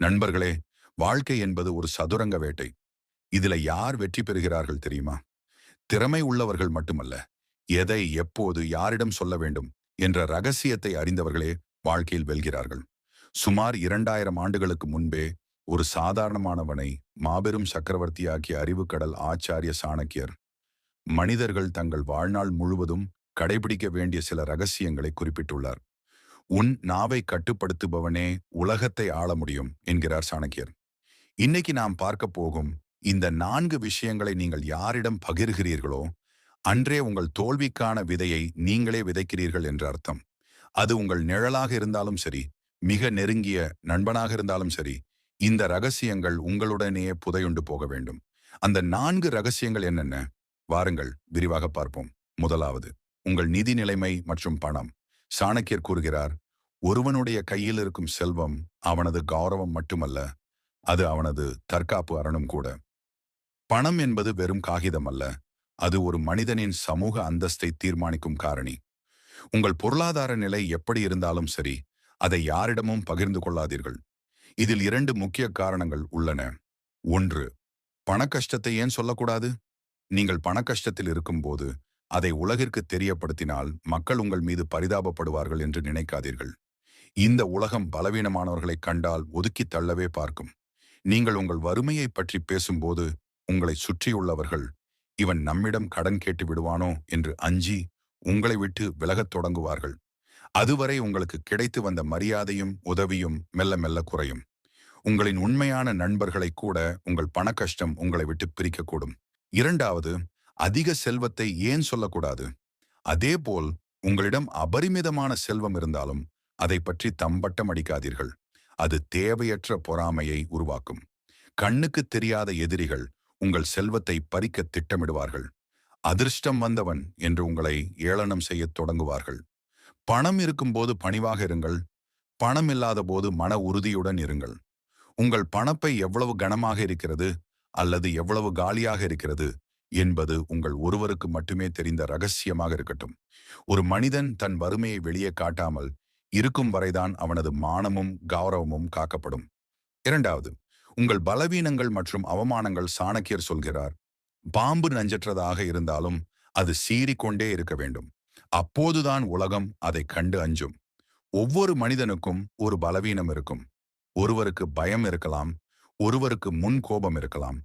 நண்பர்களே வாழ்க்கை என்பது ஒரு சதுரங்க வேட்டை. இதுல யார் வெற்றி பெறுகிறார்கள் தெரியுமா? திறமை உள்ளவர்கள் மட்டுமல்ல எதை எப்போது யாரிடம் சொல்ல வேண்டும் என்ற ரகசியத்தை அறிந்தவர்களே வாழ்க்கையில் வெல்கிறார்கள். சுமார் இரண்டாயிரம் ஆண்டுகளுக்கு முன்பே ஒரு சாதாரணமானவனை மாபெரும் சக்கரவர்த்தியாக்கிய அறிவுக்கடல் ஆச்சாரிய சாணக்கியர் மனிதர்கள் தங்கள் வாழ்நாள் முழுவதும் கடைபிடிக்க வேண்டிய சில ரகசியங்களை குறிப்பிட்டுள்ளார். உன் நாவை கட்டுப்படுத்துபவனே உலகத்தை ஆள முடியும் என்கிறார் சாணக்கியர். இன்னைக்கு நாம் பார்க்க போகும் இந்த நான்கு விஷயங்களை நீங்கள் யாரிடம் பகிர்கிறீர்களோ அன்றே உங்கள் தோல்விக்கான விதையை நீங்களே விதைக்கிறீர்கள் என்ற அர்த்தம். அது உங்கள் நிழலாக இருந்தாலும் சரி மிக நெருங்கிய நண்பனாக இருந்தாலும் சரி இந்த ரகசியங்கள் உங்களுடனேயே புதையுண்டு போக வேண்டும். அந்த நான்கு ரகசியங்கள் என்னென்ன? வாருங்கள் விரிவாக பார்ப்போம். முதலாவது உங்கள் நிதி நிலைமை மற்றும் பணம். சாணக்கியர் கூறுகிறார் ஒருவனுடைய கையில் இருக்கும் செல்வம் அவனது கௌரவம் மட்டுமல்ல அது அவனது தற்காப்பு அரணும் கூட. பணம் என்பது வெறும் காகிதம் அல்ல அது ஒரு மனிதனின் சமூக அந்தஸ்தை தீர்மானிக்கும் காரணி. உங்கள் பொருளாதார நிலை எப்படி இருந்தாலும் சரி அதை யாரிடமும் பகிர்ந்து கொள்ளாதீர்கள். இதில் இரண்டு முக்கிய காரணங்கள் உள்ளன. ஒன்று பணக்கஷ்டத்தை ஏன் சொல்லக்கூடாது? நீங்கள் பணக்கஷ்டத்தில் இருக்கும்போது அதை உலகிற்கு தெரியப்படுத்தினால் மக்கள் உங்கள் மீது பரிதாபப்படுவார்கள் என்று நினைக்காதீர்கள். இந்த உலகம் பலவீனமானவர்களை கண்டால் ஒதுக்கி தள்ளவே பார்க்கும். நீங்கள் உங்கள் வறுமையை பற்றி பேசும்போது உங்களை சுற்றியுள்ளவர்கள் இவன் நம்மிடம் கடன் கேட்டு விடுவானோ? என்று அஞ்சி உங்களை விட்டு விலகத் தொடங்குவார்கள். அதுவரை உங்களுக்கு கிடைத்து வந்த மரியாதையும் உதவியும் மெல்ல மெல்ல குறையும். உங்களின் உண்மையான நண்பர்களை கூட உங்கள் பண கஷ்டம் உங்களை விட்டு பிரிக்கக்கூடும். இரண்டாவது அதிக செல்வத்தை ஏன் சொல்லக்கூடாது? அதேபோல் உங்களிடம் அபரிமிதமான செல்வம் இருந்தாலும் அதை பற்றி தம்பட்டம் அடிக்காதீர்கள். அது தேவையற்ற பொறாமையை உருவாக்கும். கண்ணுக்கு தெரியாத எதிரிகள் உங்கள் செல்வத்தை பறிக்க திட்டமிடுவார்கள். அதிர்ஷ்டம் வந்தவன் என்று உங்களை ஏளனம் செய்யத் தொடங்குவார்கள். பணம் இருக்கும்போது பணிவாக இருங்கள். பணம் இல்லாத போது மன உறுதியுடன் இருங்கள். உங்கள் பணப்பை எவ்வளவு கனமாக இருக்கிறது அல்லது எவ்வளவு காலியாக இருக்கிறது என்பது உங்கள் ஒருவருக்கு மட்டுமே தெரிந்த ரகசியமாக இருக்கட்டும். ஒரு மனிதன் தன் வறுமையை வெளியே காட்டாமல் இருக்கும் வரைதான் அவனது மானமும் கௌரவமும் காக்கப்படும். இரண்டாவது உங்கள் பலவீனங்கள் மற்றும் அவமானங்கள் சாணக்கியர் சொல்கிறார் பாம்பு நஞ்சற்றதாக இருந்தாலும் அது சீறிக்கொண்டே இருக்க வேண்டும். அப்போதுதான் உலகம் அதை கண்டு அஞ்சும். ஒவ்வொரு மனிதனுக்கும் ஒரு பலவீனம் இருக்கும். ஒருவருக்கு பயம் இருக்கலாம் ஒருவருக்கு முன் கோபம் இருக்கலாம்.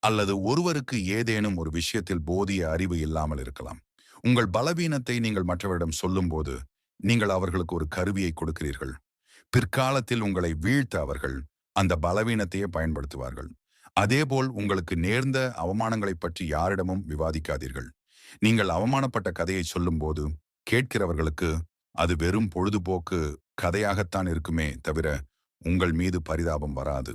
அல்லது ஒருவருக்கு ஏதேனும் ஒரு விஷயத்தில் போதிய அறிவு இல்லாமல் இருக்கலாம். உங்கள் பலவீனத்தை நீங்கள் மற்றவரிடம் சொல்லும்போது நீங்கள் அவர்களுக்கு ஒரு கருவியை கொடுக்கிறீர்கள். பிற்காலத்தில் உங்களை வீழ்த்த அவர்கள் அந்த பலவீனத்தையே பயன்படுத்துவார்கள். அதேபோல் உங்களுக்கு நேர்ந்த அவமானங்களை பற்றி யாரிடமும் விவாதிக்காதீர்கள். நீங்கள் அவமானப்பட்ட கதையை சொல்லும்போது கேட்கிறவர்களுக்கு அது வெறும் பொழுதுபோக்கு கதையாகத்தான் இருக்குமே தவிர உங்கள் மீது பரிதாபம் வராது.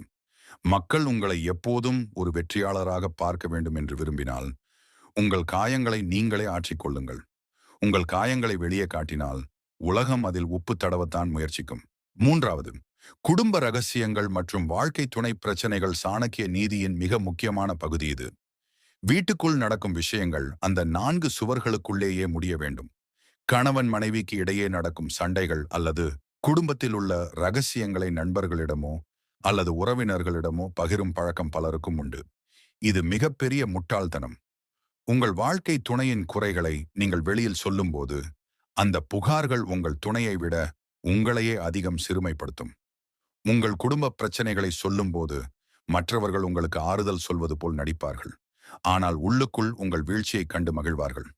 மக்கள் உங்களை எப்போதும் ஒரு வெற்றியாளராக பார்க்க வேண்டும் என்று விரும்பினால் உங்கள் காயங்களை நீங்களே ஆற்றிக்கொள்ளுங்கள் உங்கள் காயங்களை வெளியே காட்டினால் உலகம் அதில் உப்பு தடவத்தான் முயற்சிக்கும். மூன்றாவது குடும்ப ரகசியங்கள் மற்றும் வாழ்க்கை துணை பிரச்சனைகள் சாணக்கிய நீதியின் மிக முக்கியமான பகுதி இது. வீட்டுக்குள் நடக்கும் விஷயங்கள் அந்த நான்கு சுவர்களுக்குள்ளேயே முடிய வேண்டும். கணவன் மனைவிக்கு இடையே நடக்கும் சண்டைகள் அல்லது குடும்பத்தில் உள்ள ரகசியங்களை நண்பர்களிடமோ அல்லது உறவினர்களிடமோ பகிரும் பழக்கம் பலருக்கும் உண்டு. இது மிகப்பெரிய முட்டாள்தனம். உங்கள் வாழ்க்கை துணையின் குறைகளை நீங்கள் வெளியில் சொல்லும்போது அந்த புகார்கள் உங்கள் துணையை விட உங்களையே அதிகம் சிறுமைப்படுத்தும். உங்கள் குடும்ப பிரச்சனைகளை சொல்லும்போது மற்றவர்கள் உங்களுக்கு ஆறுதல் சொல்வது போல் நடிப்பார்கள். ஆனால் உள்ளுக்குள் உங்கள் வீழ்ச்சியை கண்டு மகிழ்வார்கள்.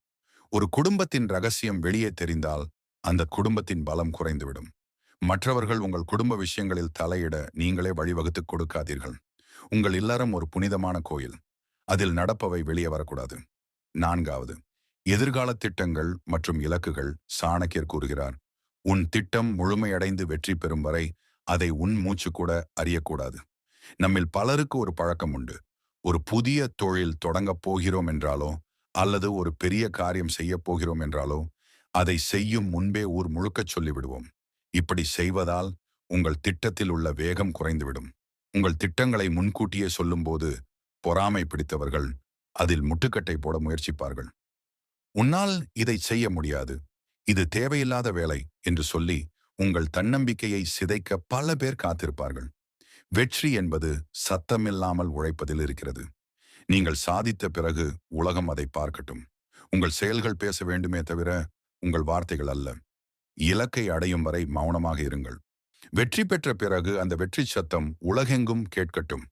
ஒரு குடும்பத்தின் ரகசியம் வெளியே தெரிந்தால் அந்த குடும்பத்தின் பலம் குறைந்துவிடும். மற்றவர்கள் உங்கள் குடும்ப விஷயங்களில் தலையிட நீங்களே வழிவகுத்து கொடுக்காதீர்கள். உங்கள் இல்லறம் ஒரு புனிதமான கோயில். அதில் நடப்பவை வெளியே வரக்கூடாது. நான்காவது எதிர்கால திட்டங்கள் மற்றும் இலக்குகள் சாணக்கியர் கூறுகிறார். உன் திட்டம் முழுமையடைந்து வெற்றி பெறும் வரை அதை உன் மூச்சு கூட அறியக்கூடாது. நம்மில் பலருக்கு ஒரு பழக்கம் உண்டு. ஒரு புதிய தொழில் தொடங்கப் போகிறோம் என்றாலோ அல்லது ஒரு பெரிய காரியம் செய்யப் போகிறோம் என்றாலோ அதை செய்யும் முன்பே ஊர் முழுக்கச் சொல்லிவிடுவோம். இப்படி செய்வதால் உங்கள் திட்டத்தில் உள்ள வேகம் குறைந்துவிடும். உங்கள் திட்டங்களை முன்கூட்டியே சொல்லும்போது பொறாமை பிடித்தவர்கள் அதில் முட்டுக்கட்டை போட முயற்சிப்பார்கள். உன்னால் இதை செய்ய முடியாது. இது தேவையில்லாத வேலை என்று சொல்லி உங்கள் தன்னம்பிக்கையை சிதைக்க பல பேர் காத்திருப்பார்கள். வெற்றி என்பது சத்தமில்லாமல் உழைப்பதில் இருக்கிறது. நீங்கள் சாதித்த பிறகு உலகம் அதை பார்க்கட்டும். உங்கள் செயல்கள் பேச வேண்டுமே தவிர உங்கள் வார்த்தைகள் அல்ல. இலக்கை அடையும் வரை மௌனமாக இருங்கள். வெற்றி பெற்ற பிறகு அந்த வெற்றி சத்தம் உலகெங்கும் கேட்கட்டும்.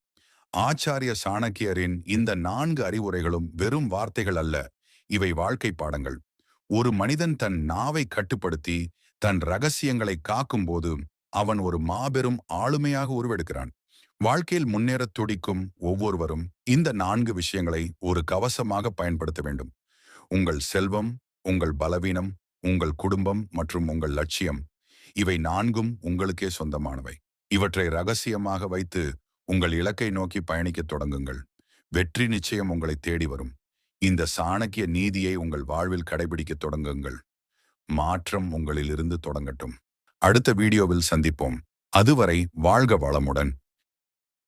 ஆச்சாரிய சாணக்கியரின் இந்த நான்கு அறிவுரைகளும் வெறும் வார்த்தைகள் அல்ல இவை வாழ்க்கை பாடங்கள். ஒரு மனிதன் தன் நாவை கட்டுப்படுத்தி தன் ரகசியங்களை காக்கும்போது அவன் ஒரு மாபெரும் ஆளுமையாக உருவெடுக்கிறான். வாழ்க்கையில் முன்னேறத் துடிக்கும் ஒவ்வொருவரும் இந்த நான்கு விஷயங்களை ஒரு கவசமாக பயன்படுத்த வேண்டும். உங்கள் செல்வம் உங்கள் பலவீனம் உங்கள் குடும்பம் மற்றும் உங்கள் லட்சியம் இவை நான்கும் உங்களுக்கே சொந்தமானவை. இவற்றை ரகசியமாக வைத்து உங்கள் இலக்கை நோக்கி பயணிக்கத் தொடங்குங்கள். வெற்றி நிச்சயம் உங்களை தேடி வரும். இந்த சாணக்கிய நீதியை உங்கள் வாழ்வில் கடைபிடிக்கத் தொடங்குங்கள். மாற்றம் உங்களிலிருந்து தொடங்கட்டும். அடுத்த வீடியோவில் சந்திப்போம். அதுவரை வாழ்க வளமுடன்.